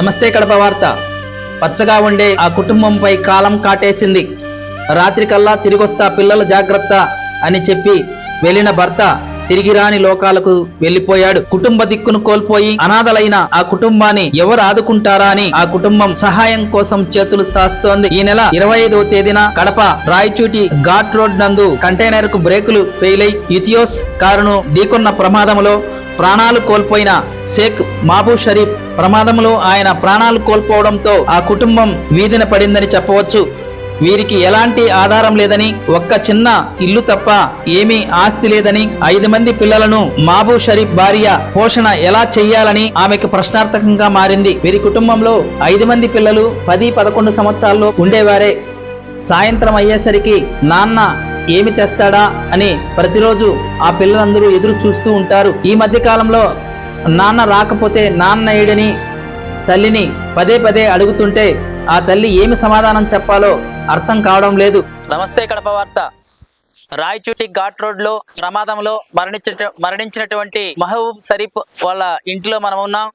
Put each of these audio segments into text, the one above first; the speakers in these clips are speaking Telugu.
నమస్తే కడప వార్త. పచ్చగా ఉండే ఆ కుటుంబంపై కాలం కాటేసింది. రాత్రికల్లా తిరిగొస్తా పిల్లల జాగ్రత్త అని చెప్పి వెళ్ళిన భర్త తిరిగి రాని లోకాలకు వెళ్ళిపోయాడు కుటుంబ దిక్కును కోల్పోయి అనాథలైన ఆ కుటుంబాన్ని ఎవరు ఆదుకుంటారా అని ఆ కుటుంబం సహాయం కోసం చేతులు సాస్తోంది. ఈ నెల ఇరవై ఐదవ తేదీన కడప రాయచూటి ఘాట్ రోడ్ నందు కంటైనర్కు బ్రేకులు ఫెయిల్ అయి ఇథియోస్ కారును ఢీకొన్న ప్రమాదంలో ప్రాణాలు కోల్పోయిన షేక్ మాబూ షరీఫ్ ప్రమాదంలో ఆయన ప్రాణాలు కోల్పోవడంతో ఆ కుటుంబం వీధిన పడిందని చెప్పవచ్చు. వీరికి ఎలాంటి ఆధారం లేదని ఒక్క చిన్న ఇల్లు తప్ప ఏమీ ఆస్తి లేదని ఐదు మంది పిల్లలను మాబూ షరీఫ్ భార్య పోషణ ఎలా చెయ్యాలని ఆమెకు ప్రశ్నార్థకంగా మారింది. వీరి కుటుంబంలో ఐదు మంది పిల్లలు పది పదకొండు సంవత్సరాల్లో ఉండేవారే. సాయంత్రం అయ్యేసరికి నాన్న ఏమి తెస్తాడా అని ప్రతిరోజు ఆ పిల్లలందరూ ఎదురు చూస్తూ ఉంటారు. ఈ మధ్య కాలంలో నాన్న రాకపోతే నాన్న ఏడని తల్లిని పదే పదే అడుగుతుంటే ఆ తల్లి ఏమి సమాధానం చెప్పాలో అర్థం కావడం లేదు. నమస్తే కడప వార్త. రాయచూటి ఘాట్ రోడ్లో ప్రమాదంలో మరణించిన మరణించినటువంటి మహబూబ్ షరీఫ్ వాళ్ళ ఇంటిలో మనం ఉన్నాం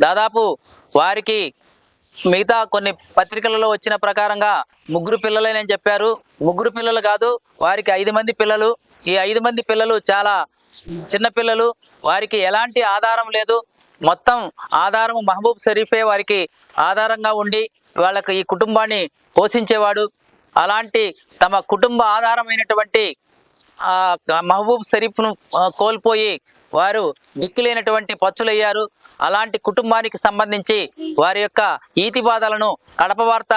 దాదాపు వారికి మిగతా కొన్ని పత్రికలలో వచ్చిన ప్రకారంగా ముగ్గురు పిల్లలేనని చెప్పారు. ముగ్గురు పిల్లలు కాదు వారికి ఐదు మంది పిల్లలు. ఈ ఐదు మంది పిల్లలు చాలా చిన్నపిల్లలు వారికి ఎలాంటి ఆధారం లేదు. మొత్తం ఆధారం మహబూబ్ షరీఫే వారికి ఆధారంగా ఉండి వాళ్ళకి ఈ కుటుంబాన్ని పోషించేవాడు. అలాంటి తమ కుటుంబ ఆధారమైనటువంటి మహబూబ్ షరీఫ్ను కోల్పోయి వారు దిక్కులేనటువంటి పచ్చులయ్యారు. అలాంటి కుటుంబానికి సంబంధించి వారి యొక్క ఈతి బాధలను కడప వార్త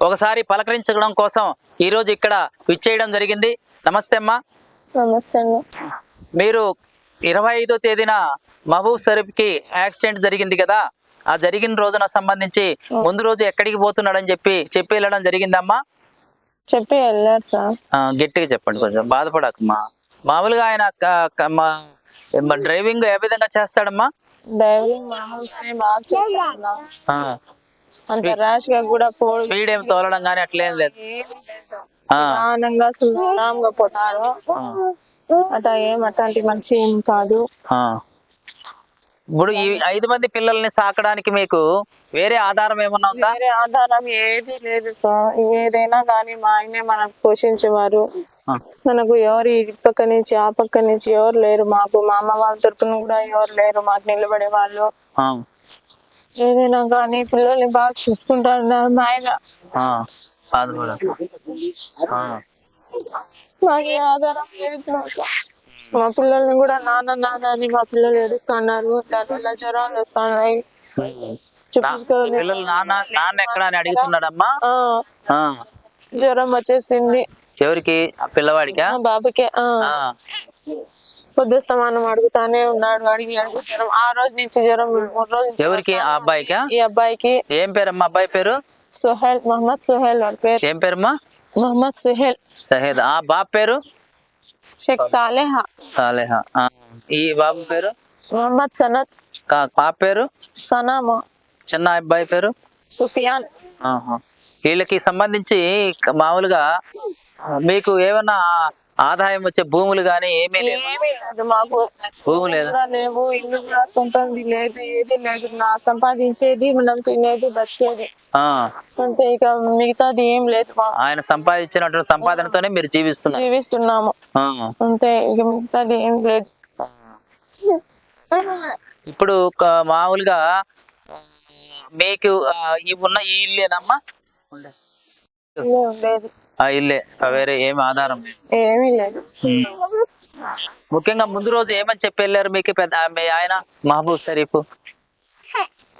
ఒకసారి పలకరించడం కోసం ఈ రోజు ఇక్కడ విచ్చేయడం జరిగింది. నమస్తే అమ్మా. నమస్తే మీరు ఇరవై ఐదో తేదీన మహబూబ్ షరీఫ్కి యాక్సిడెంట్ జరిగింది కదా. ఆ జరిగిన రోజున సంబంధించి ముందు రోజు ఎక్కడికి పోతున్నాడని చెప్పి చెప్పి వెళ్ళడం జరిగిందమ్మా? చెప్పి వెళ్ళారు సార్ గట్టిగా చెప్పండి కొంచెం. బాధపడకమ్మా. మామూలుగా ఆయన డ్రైవింగ్ ఏ విధంగా చేస్తాడమ్మా? అంత ర్యాష్గా కూడా పోడు స్పీడ్ ఏం తోలడం కానీ అట్లేం లేదు. ఏమీ లేదు. ఆ, నిదానంగా సులభంగా పోతాడు అట్లా ఏం అట్లాంటి మనిషి ఏం కాదు. ఆ. ఇప్పుడు ఈ ఐదు మంది పిల్లల్ని సాకడానికి మీకు వేరే ఆధారం ఏమన్నా ఉందా? వేరే ఆధారం ఏది లేదు సార్. ఏదైనా కానీ మా ఆయనే మనకు పోషించేవారు. మనకు ఎవరు ఈ పక్క నుంచి ఆ పక్క నుంచి ఎవరు లేరు మాకు. మా అమ్మ వాళ్ళ తరపున కూడా ఎవరు లేరు. మాకు నిలబడే వాళ్ళు. ఏదైనా కానీ పిల్లల్ని బాగా చూసుకుంటారు మా ఆయన మాకు ఆధారం లేదు. మా పిల్లల్ని కూడా నాన్న నాన్న అని మా పిల్లలు ఏడుస్తున్నారు. దానివల్ల జ్వరాలు వస్తున్నాయి. పిల్లలు నాన్న నాన్న ఎక్కడ అని అడుగుతున్నాడమ్మా? జ్వరం వచ్చేసింది. ఎవరికి? ఆ పిల్లవాడికా? బాబుకే పొద్దుస్తమానం అడుగుతానే ఉన్నాడు అడిగి అడుగుతాను ఆ రోజు నుంచి జ్వరం మూడు రోజుల ఎవరికి? ఆ అబ్బాయికా? ఈ అబ్బాయికి. ఏం పేరమ్మా అబ్బాయి పేరు? సుహేల్ మహమ్మద్ సుహేల్ వాడి పేరు. ఏం పేరమ్మా? మహమ్మద్ సుహేల్. సహేద్. ఆ బాబు పేరు? షేక్ సాలేహా. ఈ బాబు పేరు? మహమ్మద్ సనత్. పాప పేరు? సనామా. చిన్న అబ్బాయి పేరు? సుఫియాన్. వీళ్ళకి సంబంధించి మామూలుగా మీకు ఏమన్నా ఆదాయం వచ్చే భూములు కానీ ఏమీ లేదు మాకు. భూమి లేదా? కూడా లేవు ఇల్లు కూడా సొంతంది లేదు ఏది లేదు. నా సంపాదించేది మనం తినేది బతికేది. ఆ, అంతే ఇక మిగతాది ఏం లేదు మాకు. ఆయన సంపాదించినటువంటి సంపాదనతోనే మీరు జీవిస్తున్నారు. జీవిస్తున్నాము. ఆ. అంతే ఇక మిగతాది ఏం లేదు. ఇప్పుడు ఒక మామూలుగా మీకు ఆ, ఈ ఉన్న ఈ ఇల్లేనమ్మా? ఏం లేదు. ఇల్లే వేరే ఏమి ఆధారం? ఏమీ లేదు. ముఖ్యంగా ముందు రోజు ఏమని చెప్పి వెళ్ళారు మీకు పెద్ద మీ ఆయన మహబూబ్ షరీఫ్?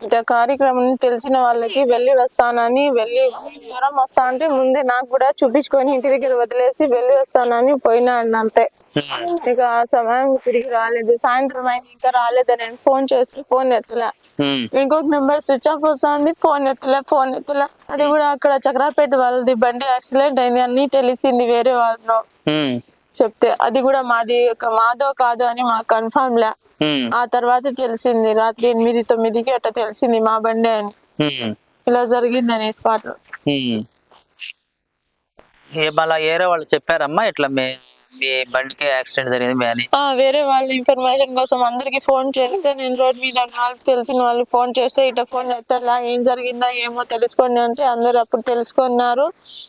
ఇక కార్యక్రమం తెలిసిన వాళ్ళకి వెళ్ళి వస్తానని వెళ్ళి జ్వరం వస్తా అంటే ముందే నాకు కూడా చూపించుకొని ఇంటి దగ్గర వదిలేసి వెళ్ళి వస్తానని పోయినాడు అంతే. ఇక ఆ సమయం తిరిగి రాలేదు సాయంత్రం అయింది ఇంకా రాలేదు నేను ఫోన్ చేస్తే ఫోన్ ఎత్తలే ఉమ్. ఇంకొక నెంబర్ స్విచ్ ఆఫ్ వస్తుంది ఫోన్ ఎత్తలే ఫోన్ ఎత్తలే అది కూడా అక్కడ చక్రాపేట వాళ్ళది బండి యాక్సిడెంట్ అయింది అన్ని తెలిసింది వేరే వాళ్ళు ఉమ్. చెప్తే అది కూడా మాది ఒక మాదో కాదో అని మాకు కన్ఫర్మ్ లే. ఆ తర్వాత తెలిసింది రాత్రి ఎనిమిది తొమ్మిదికి అట్లా తెలిసింది మా బండి అని. ఇలా జరిగిందని స్పాట్. ఏ మళ్ళా ఏరే వాళ్ళు చెప్పారమ్మా ఇట్లా మీ మీ బండికి యాక్సిడెంట్ జరిగింది ఆ, వేరే వాళ్ళ ఇన్ఫర్మేషన్ కోసం అందరికి ఫోన్ చేస్తే నేను రోడ్ మీద ఉన్న వాళ్ళకి తెలిసిన వాళ్ళు ఫోన్ చేస్తే ఇట్లా ఫోన్ చేస్తారా ఏం జరిగిందా ఏమో తెలుసుకోండి అంటే అందరూ అప్పుడు తెలుసుకున్నారు.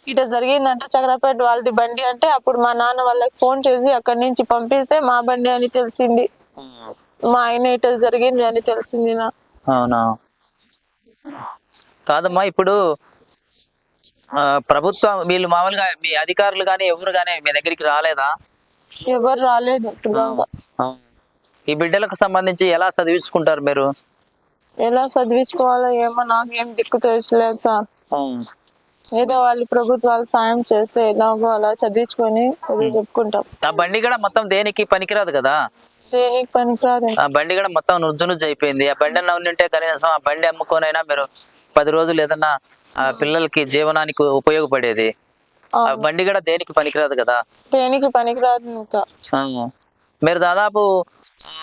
ఇట్లా జరిగిందంటే చక్రపేట వాళ్ళది బండి అంటే అప్పుడు మా నాన్న వాళ్ళకి ఫోన్ చేసి అక్కడి నుంచి పంపిస్తే మా బండి అని తెలిసింది. మా ఆయన ఇట్లా జరిగింది అని తెలిసింది నా అవునా? కాదమ్మా ఇప్పుడు ప్రభుత్వం వీళ్ళు మామూలుగా మీ అధికారులు కానీ ఎవరు కానీ మీ దగ్గరికి రాలేదా? ఎవరు రాలేదు ఇప్పుడు దాకా. ఈ బిడ్డలకు సంబంధించి ఎలా చదివించుకుంటారు మీరు? ఎలా చదివించుకోవాలో ఏమో నాకేం దిక్కు తెలుసలేదు సార్. ఏదో వాళ్ళు ప్రభుత్వాలు సాయం చేస్తే ఎలాగో అలా చదివించుకొని చదివి చెప్పుకుంటాం. ఆ బండి కూడా మొత్తం దేనికి పనికిరాదు కదా? దేనికి పనికిరాదు. ఆ బండి కూడా మొత్తం నుజ్జు నుజ్జు అయిపోయింది. ఆ బండి అన్న ఉంటే కనీసం ఆ బండి అమ్ముకొనైనా మీరు పది రోజులు ఏదన్నా ఆ పిల్లలకి జీవనానికి ఉపయోగపడేది. ఆ. బండి కూడా దేనికి పనికిరాదు కదా? దేనికి పనికిరాదు ఇంకా. మీరు దాదాపు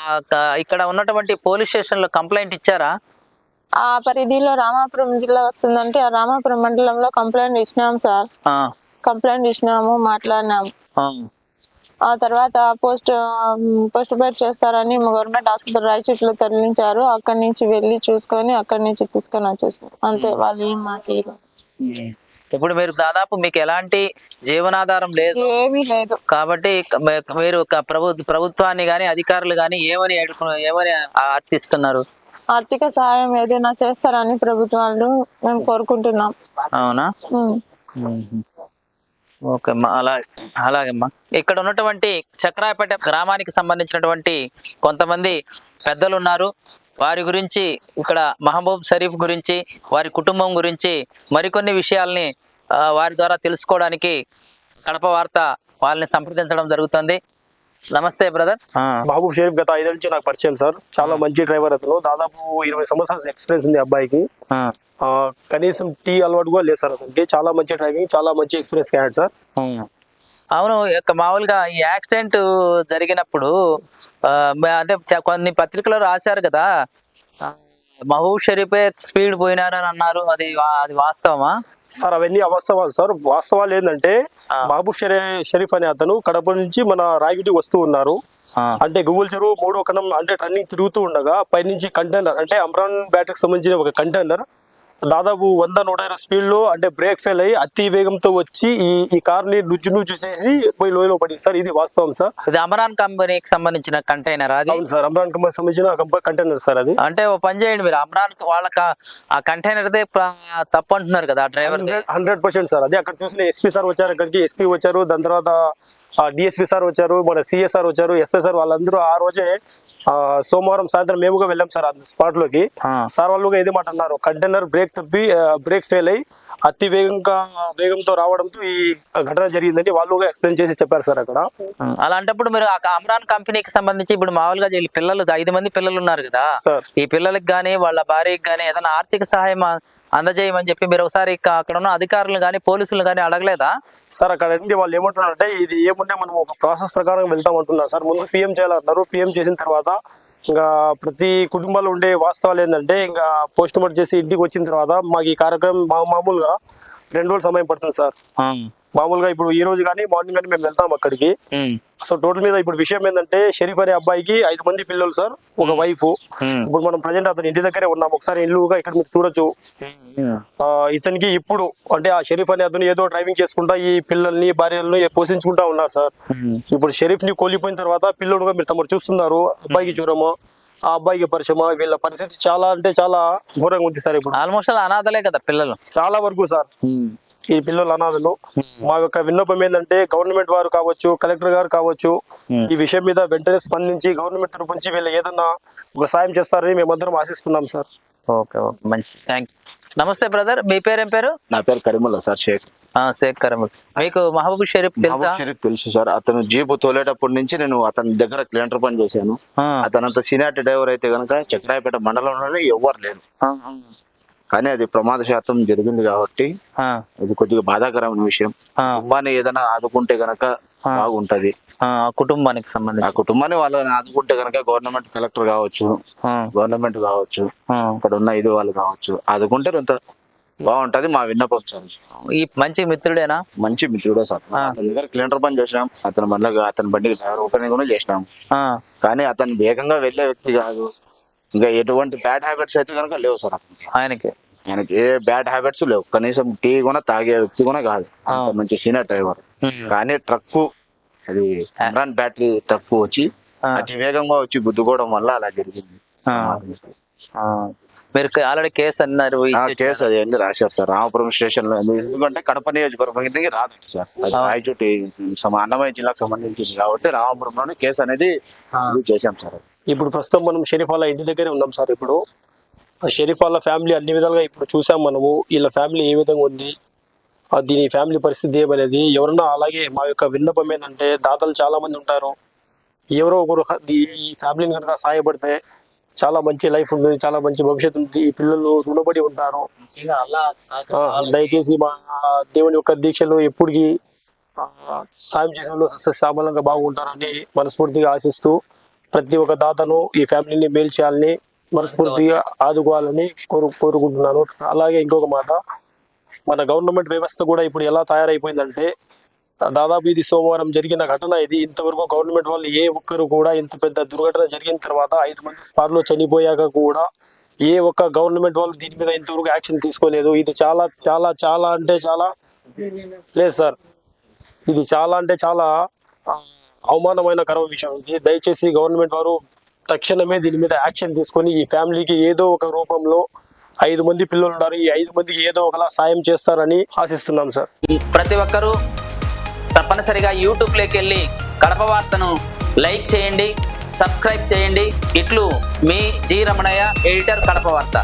ఆ, క- ఇక్కడ ఉన్నటువంటి పోలీస్ స్టేషన్లో కంప్లైంట్ ఇచ్చారా? ఆ పరిధిలో రామాపురం జిల్లా వస్తుందంటే ఆ రామాపురం మండలంలో కంప్లైంట్ ఇచ్చినాం సార్. ఆ, కంప్లైంట్ ఇచ్చినాము మాట్లాడినాము. ఆ, ఆ తర్వాత పోస్ట్ పోస్ట్ బైట్ చేస్తారని గవర్నమెంట్ హాస్పిటల్ రాయచోట్లో తరలించారు. అక్కడి నుంచి వెళ్ళి చూసుకొని అక్కడి నుంచి తీసుకొని వచ్చేసారు. అంతే వాళ్ళు ఏం మాట్లాడారు ఇప్పుడు మీరు దాదాపు మీకు ఎలాంటి జీవనాధారం లేదు. ఏమీ లేదు. కాబట్టి మీరు ప్రభు ప్రభుత్వాన్ని కానీ అధికారులు కానీ ఏమని ఏమని అర్థిస్తున్నారు ఆర్థిక సహాయం ఏదైనా చేస్తారని ప్రభుత్వాలు మేము కోరుకుంటున్నాం. అవునా? ఓకేమ్మా ఓకే అమ్మా అలా అలాగేమ్మా. ఇక్కడ ఉన్నటువంటి చక్రాయపేట గ్రామానికి సంబంధించినటువంటి కొంతమంది పెద్దలు ఉన్నారు వారి గురించి ఇక్కడ మహబూబ్ షరీఫ్ గురించి వారి కుటుంబం గురించి మరికొన్ని విషయాల్ని వారి ద్వారా తెలుసుకోవడానికి కడప వార్త వాళ్ళని సంప్రదించడం జరుగుతుంది. నమస్తే బ్రదర్ మహబూబ్ షరీఫ్ గత ఐదేళ్ళ నుంచి నాకు పరిచయం సార్ చాలా మంచి డ్రైవర్ అతను. దాదాపు ఇరవై సంవత్సరాల ఎక్స్పీరియన్స్ ఉంది అబ్బాయికి. ఆ, కనీసం టీ అలవాటు కూడా లేదు సార్ అతనికి. చాలా మంచి డ్రైవింగ్ చాలా మంచి ఎక్స్పీరియన్స్ క్యారెట్ సార్ అవును. మామూలుగా ఈ యాక్సిడెంట్ జరిగినప్పుడు అంటే కొన్ని పత్రికలో రాశారు కదా మహబూబ్ షరీఫే స్పీడ్ పోయినారని అన్నారు. అది అది వాస్తవమా? సార్ అవన్నీ అవాస్తవాలు సార్. వాస్తవాలు ఏంటంటే. మహబూబ్ షరీ షరీఫ్ అనే అతను కడప నుంచి మన రాయగిటి వస్తూ ఉన్నారు. అంటే గుగుల్ చెరువు మూడో కణం అంటే టర్నింగ్ తిరుగుతూ ఉండగా పైనుంచి కంటైనర్ అంటే అమ్రాన్ బ్యాటరీకి సంబంధించిన ఒక కంటైనర్ దాదాపు వంద నూట ఇరవై స్పీడ్లో అంటే బ్రేక్ ఫెయిల్ అయ్యి అతి వేగంతో వచ్చి ఈ ఈ కార్ని నుజ్జు నుజ్జు చేసి పోయి లోయలో పడింది. సార్ ఇది వాస్తవం సార్. ఇది అమరాన్ కంపెనీకి సంబంధించిన కంటైనర్ అది? అవును సార్. అమ్రాన్ కంపెనీ సంబంధించిన కంటైనర్ సార్ అది. అంటే ఓ పని చేయండి మీరు. అమరాన్ వాళ్ళకి ఆ కంటైనర్ తప్పు అంటున్నారు కదా డ్రైవర్ హండ్రెడ్ పర్సెంట్ సార్. అదే అక్కడ చూసిన ఎస్పీ సార్ వచ్చారు అక్కడికి ఎస్పీ వచ్చారు. దాని తర్వాత డిఎస్పీ సార్ వచ్చారు మన సిఎస్ సార్ వచ్చారు ఎస్ఐ సార్ వాళ్ళందరూ ఆ రోజే ఆ, సోమవారం సాయంత్రం మేముగా వెళ్ళాం సార్ ఆ స్పాట్లోకి సార్ వాళ్ళు ఇదే మాట అన్నారు కంటైనర్ బ్రేక్ తప్పి బ్రేక్ ఫెయిల్ అయ్యి అతి వేగంగా వేగంతో రావడంతో ఈ ఘటన జరిగిందని వాళ్ళు ఎక్స్ప్లెయిన్ చేసి చెప్పారు సార్ అక్కడ. అలాంటప్పుడు మీరు ఆ అమరాన్ కంపెనీకి సంబంధించి ఇప్పుడు మామూలుగా పిల్లలు ఐదు మంది పిల్లలు ఉన్నారు కదా. సార్. ఈ పిల్లలకి కానీ వాళ్ళ భార్యకి కానీ ఏదైనా ఆర్థిక సహాయం అందజేయమని చెప్పి మీరు ఒకసారి అక్కడ ఉన్న అధికారులు కానీ పోలీసులు కానీ అడగలేదా? సార్ అక్కడ ఏంటి వాళ్ళు ఏమంటున్నారంటే ఇది ఏముంటే మనం ఒక ప్రాసెస్ ప్రకారం వెళ్తాం అంటున్నారు సార్. ముందు పిఎం చేయాలన్నారు పిఎం చేసిన తర్వాత ఇంకా ప్రతి కుటుంబాల్లో ఉండే వాస్తవాలు ఏంటంటే ఇంకా పోస్ట్ మార్టం చేసి ఇంటికి వచ్చిన తర్వాత మాకు ఈ కార్యక్రమం మా మామూలుగా రెండు రోజులు సమయం పడుతుంది సార్. మామూలుగా ఇప్పుడు ఈ రోజు కానీ మార్నింగ్ కానీ మేము వెళ్తాం అక్కడికి. సో టోటల్ మీద ఇప్పుడు విషయం ఏంటంటే షరీఫ్ అనే అబ్బాయికి ఐదు మంది పిల్లలు సార్ ఒక వైఫ్ ఇప్పుడు మనం ప్రజెంట్ అతని ఇంటి దగ్గరే ఉన్నాం. ఒకసారి ఇల్లుగా ఇక్కడ మీరు చూడొచ్చు. ఇతనికి ఇప్పుడు అంటే ఆ షరీఫ్ అనే అతను ఏదో డ్రైవింగ్ చేసుకుంటా ఈ పిల్లల్ని భార్యలను పోషించుకుంటా ఉన్నారు సార్. ఇప్పుడు షరీఫ్ని కోల్పోయిన తర్వాత పిల్లోడుగా మీరు తమరు చూస్తున్నారు. అబ్బాయికి చూడము ఆ అబ్బాయికి పరిచయమా వీళ్ళ పరిస్థితి చాలా అంటే చాలా ఘోరంగా ఉంది సార్ ఇప్పుడు. ఆల్మోస్ట్ అనాథలే కదా పిల్లలు. చాలా వరకు సార్. ఈ పిల్లలు అనాథలు. మా యొక్క విన్నపం ఏంటంటే గవర్నమెంట్ వారు కావచ్చు కలెక్టర్ గారు కావచ్చు ఈ విషయం మీద వెంటనే స్పందించి గవర్నమెంట్ తరపు నుంచి వీళ్ళు ఏదన్నా ఒక సాయం చేస్తారని మేమందరం ఆశిస్తున్నాం సార్. Okay okay. మంచి థ్యాంక్ నమస్తే బ్రదర్ మీ పేరు ఏం పేరు? నా పేరు కరీముల్లా సార్ షేక్. ఆ, షేక్ కరీముల్. మీకు మహబూబ్ షరీఫ్ తెలుసా? మహబూబ్ షరీఫ్ తెలుసు సార్. అతను జీపు తోలేటప్పటి నుంచి నేను అతని దగ్గర క్లీనర్ పని చేశాను. అతనంత సీనియర్ డ్రైవర్ అయితే గనక చక్రాయపేట మండలంలోనే ఎవ్వరు లేరు. కానీ అది ప్రమాద శాతం జరిగింది కాబట్టి ఆ, అది కొద్దిగా బాధాకరమైన విషయం. ఆ, కుటుంబాన్ని ఏదైనా ఆదుకుంటే గనక ఆ. బాగుంటది. ఆ, కుటుంబానికి ఆ సంబంధించి కుటుంబాన్ని వాళ్ళని ఆదుకుంటే గనక గవర్నమెంట్ కలెక్టర్ కావచ్చు ఆ, గవర్నమెంట్ కావచ్చు ఆ, అక్కడ ఉన్న ఇది వాళ్ళు కావచ్చు ఆదుకుంటే కొంత బాగుంటది మా విన్నపం సార్. ఈ మంచి మిత్రుడేనా? మంచి మిత్రుడే సార్. ఆ. దగ్గర క్లీనర్ పని చేసినాం. అతను మళ్ళీ అతని బండికి టైర్ ఓపెనింగ్ కూడా చేసినాం. ఆ, కానీ అతను వేగంగా వెళ్ళే వ్యక్తి కాదు. ఇంకా ఎటువంటి బ్యాడ్ హ్యాబిట్స్ అయితే కనుక లేవు సార్ ఆయనకి. ఆయనకి ఏ బ్యాడ్ హ్యాబిట్స్ లేవు. కనీసం టీ కూడా తాగే వ్యక్తి కూడా కాదు. అంత. మంచి సీనియర్ డ్రైవర్ కానీ ట్రక్ అది ఇమ్రాన్ బ్యాటరీ ట్రక్ వచ్చి. అతి వేగంగా వచ్చి గుద్దుకోవడం వల్ల అలా జరిగింది. మీరు ఆల్రెడీ కేసు అన్నారు. కేసు అది అన్ని రాశారు సార్. రామపురం స్టేషన్లో ఎందుకంటే కడప నియోజకవర్గం రాదు సార్. రాయచోటి అన్నమయ్య జిల్లాకు సంబంధించింది కాబట్టి రామపురంలోనే కేసు అనేది చేశాం సార్. ఇప్పుడు ప్రస్తుతం మనం షరీఫ్ వాళ్ళ ఇంటి దగ్గరే ఉన్నాం సార్ ఇప్పుడు. ఆ షరీఫ్ వాళ్ళ ఫ్యామిలీ అన్ని విధాలుగా ఇప్పుడు చూసాం మనము. వీళ్ళ ఫ్యామిలీ ఏ విధంగా ఉంది? దీని ఫ్యామిలీ పరిస్థితి ఏమనేది ఎవరన్నా అలాగే మా యొక్క విన్నపం ఏంటంటే దాతలు చాలా మంది ఉంటారు. ఎవరో ఒకరు ఈ- ఫ్యామిలీని కనుక సహాయపడితే చాలా మంచి లైఫ్ ఉంటుంది చాలా మంచి భవిష్యత్తు ఉంది ఈ పిల్లలు రుణపడి ఉంటారు. దయచేసి మా దేవుని యొక్క దీక్షలు ఎప్పటికీ సాయం చేసిన వాళ్ళు సస్యశ్యామలంగా బాగుంటారని మనస్ఫూర్తిగా ఆశిస్తూ ప్రతి ఒక్క దాతను ఈ ఫ్యామిలీని మేలు చేయాలని మనస్ఫూర్తిగా ఆదుకోవాలని కోరు కోరుకుంటున్నాను. అలాగే ఇంకొక మాట. మన గవర్నమెంట్ వ్యవస్థ కూడా ఇప్పుడు ఎలా తయారైపోయిందంటే దాదాపు ఇది సోమవారం జరిగిన ఘటన ఇది. ఇంతవరకు గవర్నమెంట్ వాళ్ళు ఏ ఒక్కరు కూడా ఇంత పెద్ద దుర్ఘటన జరిగిన తర్వాత ఐదు మంది పార్లో చనిపోయాక కూడా ఏ ఒక్క గవర్నమెంట్ వాళ్ళు దీని మీద ఇంతవరకు యాక్షన్ తీసుకోలేదు. ఇది చాలా చాలా చాలా అంటే చాలా లేదు సార్. ఇది చాలా అంటే చాలా అవమానమైన కరవ విషయం. ఇది దయచేసి గవర్నమెంట్ వారు తక్షణమే దీని మీద యాక్షన్ తీసుకొని ఈ ఫ్యామిలీకి ఏదో ఒక రూపంలో ఐదు మంది పిల్లలు ఉన్నారు ఈ ఐదు మందికి ఏదో ఒకలా సాయం చేస్తారని ఆశిస్తున్నాం సార్. ప్రతి ఒక్కరూ తప్పనిసరిగా యూట్యూబ్లోకి వెళ్ళి కడప వార్తను లైక్ చేయండి సబ్స్క్రైబ్ చేయండి. ఇట్లు మీ జి రమణయ్య ఎడిటర్ కడప వార్త.